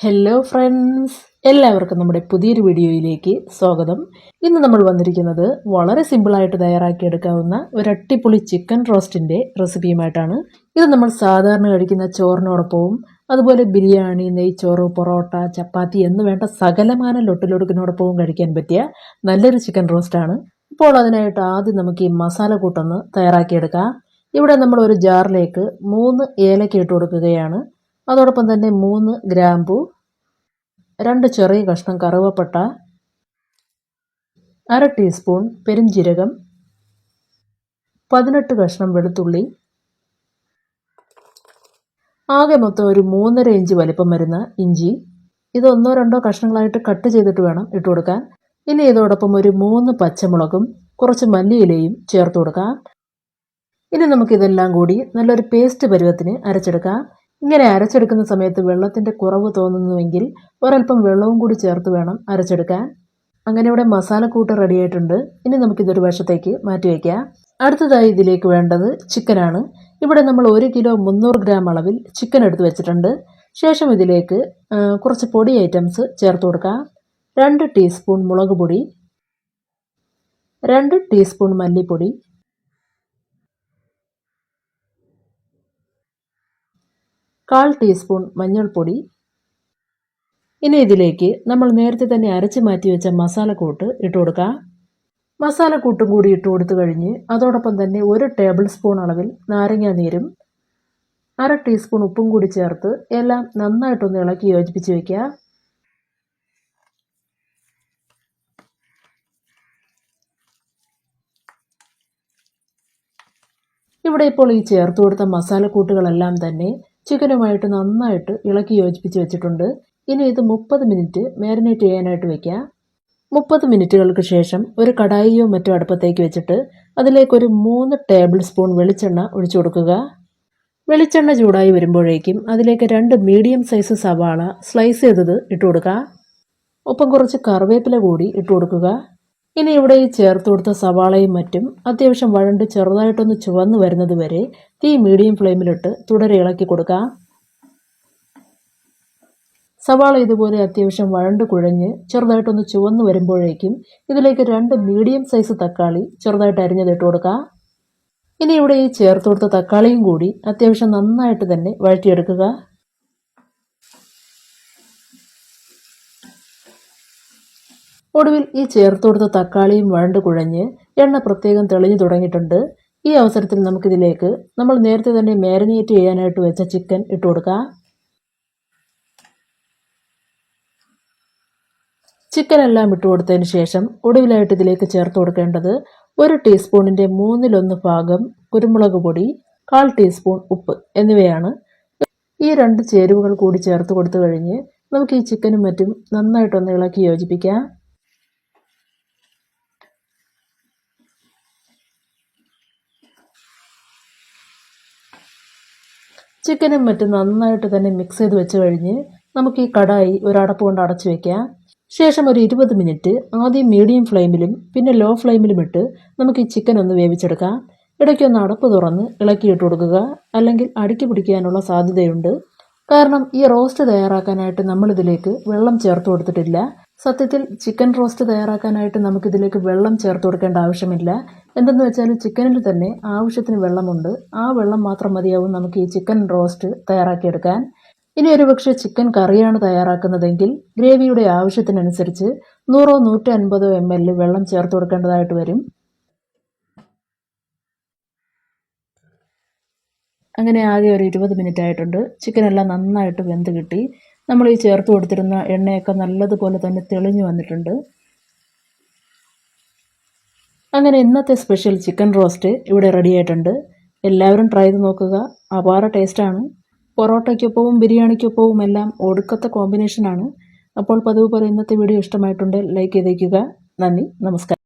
Hello friends എല്ലാവർക്കും നമ്മുടെ പുതിയൊരു വീഡിയോയിലേക്ക് സ്വാഗതം. ഇന്ന് നമ്മൾ വന്നിരിക്കുന്നത് വളരെ സിമ്പിളായിട്ട് തയ്യാറാക്കിയെടുക്കാവുന്ന ഒരു അട്ടിപ്പൊളി ചിക്കൻ റോസ്റ്റിന്റെ റെസിപ്പിയുമായിട്ടാണ് ഇത് നമ്മൾ സാധാരണ കഴിക്കുന്ന ചോറിനോടൊപ്പവും അതുപോലെ ബിരിയാണി നെയ്ച്ചോറ് പൊറോട്ട ചപ്പാത്തി എന്ന് വേണ്ട സകലമാന ലൊട്ടിലൊടുക്കിനോടൊപ്പവും കഴിക്കാൻ പറ്റിയ നല്ലൊരു ചിക്കൻ റോസ്റ്റാണ് ഇപ്പോൾ അതിനായിട്ട് ആദ്യം നമുക്ക് ഈ മസാല കൂട്ടൊന്ന് തയ്യാറാക്കിയെടുക്കാം. ഇവിടെ നമ്മൾ ഒരു ജാറിലേക്ക് മൂന്ന് ഏലക്ക ഇട്ട് കൊടുക്കുകയാണ്. അതോടൊപ്പം തന്നെ മൂന്ന് ഗ്രാമ്പു രണ്ട് ചെറിയ കഷ്ണം കറുവപ്പട്ട അര ടീസ്പൂൺ പെരുംജീരകം പതിനെട്ട് കഷ്ണം വെളുത്തുള്ളി ആകെ മൊത്തം ഒരു മൂന്നര ഇഞ്ച് വലിപ്പം വരുന്ന ഇഞ്ചി. ഇത് ഒന്നോ രണ്ടോ കഷ്ണങ്ങളായിട്ട് കട്ട് ചെയ്തിട്ട് വേണം ഇട്ട് കൊടുക്കാൻ. ഇനി ഇതോടൊപ്പം ഒരു മൂന്ന് പച്ചമുളകും കുറച്ച് മല്ലിയിലയും ചേർത്ത് കൊടുക്കാം. ഇനി നമുക്കിതെല്ലാം കൂടി നല്ലൊരു പേസ്റ്റ് പരുവത്തിന് അരച്ചെടുക്കാം. ഇങ്ങനെ അരച്ചെടുക്കുന്ന സമയത്ത് വെള്ളത്തിന്റെ കുറവ് തോന്നുന്നുവെങ്കിൽ ഒരൽപ്പം വെള്ളവും കൂടി ചേർത്ത് വേണം അരച്ചെടുക്കാൻ. അങ്ങനെ ഇവിടെ മസാലക്കൂട്ട് റെഡി ആയിട്ടുണ്ട്. ഇനി നമുക്കിതൊരു വശത്തേക്ക് മാറ്റി വയ്ക്കാം അടുത്തതായി ഇതിലേക്ക് വേണ്ടത് ചിക്കനാണ് ഇവിടെ നമ്മൾ ഒരു കിലോ മുന്നൂറ് ഗ്രാം അളവിൽ ചിക്കൻ എടുത്ത് വെച്ചിട്ടുണ്ട്. ശേഷം ഇതിലേക്ക് കുറച്ച് പൊടി ഐറ്റംസ് ചേർത്ത് കൊടുക്കാം. രണ്ട് ടീസ്പൂൺ മുളക് പൊടി രണ്ട് ടീസ്പൂൺ മല്ലിപ്പൊടി കാൽ ടീസ്പൂൺ മഞ്ഞൾപ്പൊടി. ഇനി ഇതിലേക്ക് നമ്മൾ നേരത്തെ തന്നെ അരച്ച് മാറ്റി വെച്ച മസാലക്കൂട്ട് ഇട്ട് കൊടുക്കാം. മസാലക്കൂട്ടും കൂടി ഇട്ട് കൊടുത്തു കഴിഞ്ഞ് അതോടൊപ്പം തന്നെ ഒരു ടേബിൾ സ്പൂൺ അളവിൽ നാരങ്ങ നീരും അര ടീസ്പൂൺ ഉപ്പും കൂടി ചേർത്ത് എല്ലാം നന്നായിട്ടൊന്ന് ഇളക്കി യോജിപ്പിച്ച് വയ്ക്കുക ഇവിടെ ഇപ്പോൾ ഈ ചേർത്ത് കൊടുത്ത മസാലക്കൂട്ടുകളെല്ലാം തന്നെ ചിക്കനുമായിട്ട് നന്നായിട്ട് ഇളക്കി യോജിപ്പിച്ച് വെച്ചിട്ടുണ്ട്. ഇനി ഇത് മുപ്പത് മിനിറ്റ് മാരിനേറ്റ് ചെയ്യാനായിട്ട് വെക്കാം മുപ്പത് മിനിറ്റുകൾക്ക് ശേഷം ഒരു കടായിയോ മറ്റോ അടുപ്പത്തേക്ക് വെച്ചിട്ട് അതിലേക്കൊരു മൂന്ന് ടേബിൾ സ്പൂൺ വെളിച്ചെണ്ണ ഒഴിച്ചു കൊടുക്കുക. വെളിച്ചെണ്ണ ചൂടായി വരുമ്പോഴേക്കും അതിലേക്ക് രണ്ട് മീഡിയം സൈസ് സവാള സ്ലൈസ് ചെയ്തത് ഇട്ട് കൊടുക്കുക. ഒപ്പം കുറച്ച് കറിവേപ്പില കൂടി ഇട്ട് കൊടുക്കുക. ഇനി ഇവിടെ ഈ ചേർത്ത് കൊടുത്ത സവാളയും മറ്റും അത്യാവശ്യം വഴണ്ട് ചെറുതായിട്ടൊന്ന് ചുവന്ന് വരുന്നത് വരെ തീ മീഡിയം ഫ്ലെയിമിലിട്ട് തുടരെ ഇളക്കി കൊടുക്കാം. സവാള ഇതുപോലെ അത്യാവശ്യം വഴണ്ട് കുഴഞ്ഞ് ചെറുതായിട്ടൊന്ന് ചുവന്ന് വരുമ്പോഴേക്കും ഇതിലേക്ക് രണ്ട് മീഡിയം സൈസ് തക്കാളി ചെറുതായിട്ട് അരിഞ്ഞതിട്ട് കൊടുക്കാം. ഇനി ഇവിടെ ഈ ചേർത്ത് കൊടുത്ത തക്കാളിയും കൂടി അത്യാവശ്യം നന്നായിട്ട് തന്നെ വഴറ്റിയെടുക്കുക. ഒടുവിൽ ഈ ചേർത്ത് കൊടുത്ത തക്കാളിയും വഴണ്ട് കുഴഞ്ഞ് എണ്ണ പ്രത്യേകം തെളിഞ്ഞു തുടങ്ങിയിട്ടുണ്ട്. ഈ അവസരത്തിൽ നമുക്കിതിലേക്ക് നമ്മൾ നേരത്തെ തന്നെ മാരിനേറ്റ് ചെയ്യാനായിട്ട് വെച്ച ചിക്കൻ ഇട്ട് കൊടുക്കാം. ചിക്കൻ എല്ലാം ഇട്ട് കൊടുത്തതിന് ശേഷം ഒടുവിലായിട്ട് ഇതിലേക്ക് ചേർത്ത് കൊടുക്കേണ്ടത് ഒരു ടീസ്പൂണിന്റെ മൂന്നിലൊന്ന് ഭാഗം കുരുമുളക് പൊടി കാൽ ടീസ്പൂൺ ഉപ്പ് എന്നിവയാണ്. ഈ രണ്ട് ചേരുവകൾ കൂടി ചേർത്ത് കൊടുത്തു കഴിഞ്ഞ് നമുക്ക് ഈ ചിക്കനും മറ്റും നന്നായിട്ടൊന്ന് ഇളക്കി യോജിപ്പിക്കാം. ചിക്കനും മറ്റും നന്നായിട്ട് തന്നെ മിക്സ് ചെയ്ത് വെച്ച് കഴിഞ്ഞ് നമുക്ക് ഈ കടായി ഒരടപ്പ് കൊണ്ട് അടച്ചു വെക്കാം. ശേഷം ഒരു ഇരുപത് മിനിറ്റ് ആദ്യം മീഡിയം ഫ്ലെയിമിലും പിന്നെ ലോ ഫ്ലെയിമിലും ഇട്ട് നമുക്ക് ഈ ചിക്കൻ ഒന്ന് വേവിച്ചെടുക്കാം. ഇടയ്ക്കൊന്ന് അടപ്പ് തുറന്ന് ഇളക്കിയിട്ട് കൊടുക്കുക. അല്ലെങ്കിൽ അടുക്കി പിടിക്കാനുള്ള സാധ്യതയുണ്ട്. കാരണം ഈ റോസ്റ്റ് തയ്യാറാക്കാനായിട്ട് നമ്മളിതിലേക്ക് വെള്ളം ചേർത്ത് കൊടുത്തിട്ടില്ല. സത്യത്തിൽ ചിക്കൻ റോസ്റ്റ് തയ്യാറാക്കാനായിട്ട് നമുക്കിതിലേക്ക് വെള്ളം ചേർത്ത് കൊടുക്കേണ്ട ആവശ്യമില്ല. എന്തെന്ന് വെച്ചാൽ ചിക്കനിൽ തന്നെ ആവശ്യത്തിന് വെള്ളമുണ്ട്. ആ വെള്ളം മാത്രം മതിയാവും നമുക്ക് ഈ ചിക്കൻ റോസ്റ്റ് തയ്യാറാക്കിയെടുക്കാൻ. ഇനി ഒരുപക്ഷെ ചിക്കൻ കറിയാണ് തയ്യാറാക്കുന്നതെങ്കിൽ ഗ്രേവിയുടെ ആവശ്യത്തിനനുസരിച്ച് നൂറോ നൂറ്റി അൻപതോ എം എൽ വെള്ളം ചേർത്ത് കൊടുക്കേണ്ടതായിട്ട് വരും. അങ്ങനെ ആകെ ഒരു ഇരുപത് മിനിറ്റ് ആയിട്ടുണ്ട് ചിക്കനെല്ലാം നന്നായിട്ട് വെന്ത് കിട്ടി. നമ്മൾ ഈ ചേർത്ത് കൊടുത്തിരുന്ന എണ്ണയൊക്കെ നല്ലതുപോലെ തന്നെ തെളിഞ്ഞു വന്നിട്ടുണ്ട്. അങ്ങനെ ഇന്നത്തെ സ്പെഷ്യൽ ചിക്കൻ റോസ്റ്റ് ഇവിടെ റെഡി ആയിട്ടുണ്ട്. എല്ലാവരും ട്രൈ ചെയ്ത് നോക്കുക. അപാര ടേസ്റ്റാണ് പൊറോട്ടയ്ക്കൊപ്പവും ബിരിയാണിക്കൊപ്പവും എല്ലാം ഒടുക്കത്തെ കോമ്പിനേഷനാണ് അപ്പോൾ പതിവ് പോലെ ഇന്നത്തെ വീഡിയോ ഇഷ്ടമായിട്ടുണ്ട് ലൈക്ക് ചെയ്തേക്കുക. നന്ദി. നമസ്കാരം.